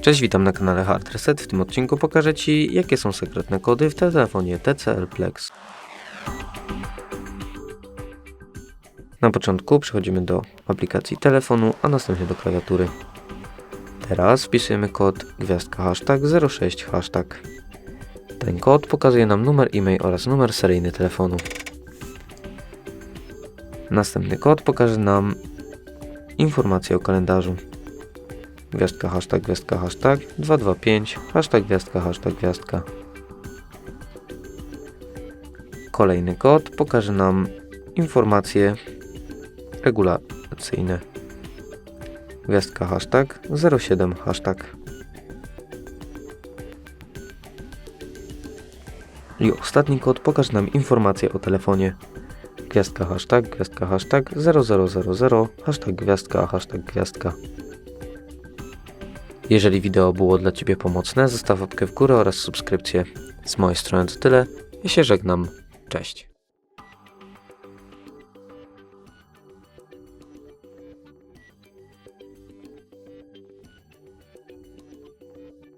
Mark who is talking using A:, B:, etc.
A: Cześć, witam na kanale Hard Reset. W tym odcinku pokażę Ci, jakie są sekretne kody w telefonie TCL Plex. Na początku przechodzimy do aplikacji telefonu, a następnie do klawiatury. Teraz wpisujemy kod gwiazdka hashtag 06 hashtag. Ten kod pokazuje nam numer e-mail oraz numer seryjny telefonu. Następny kod pokaże nam informacje o kalendarzu. Gwiazdka, hashtag, gwiazdka, hashtag 225, hashtag, gwiazdka, hashtag, gwiazdka. Kolejny kod pokaże nam informacje regulacyjne. Gwiazdka, hashtag 07, hashtag. I ostatni kod pokaże nam informacje o telefonie. Gwiazdka, hashtag, gwiazdka, hashtag 0000, hashtag, gwiazdka, hashtag, gwiazdka. Jeżeli wideo było dla Ciebie pomocne, zostaw łapkę w górę oraz subskrypcję. Z mojej strony to tyle. Ja się żegnam. Cześć.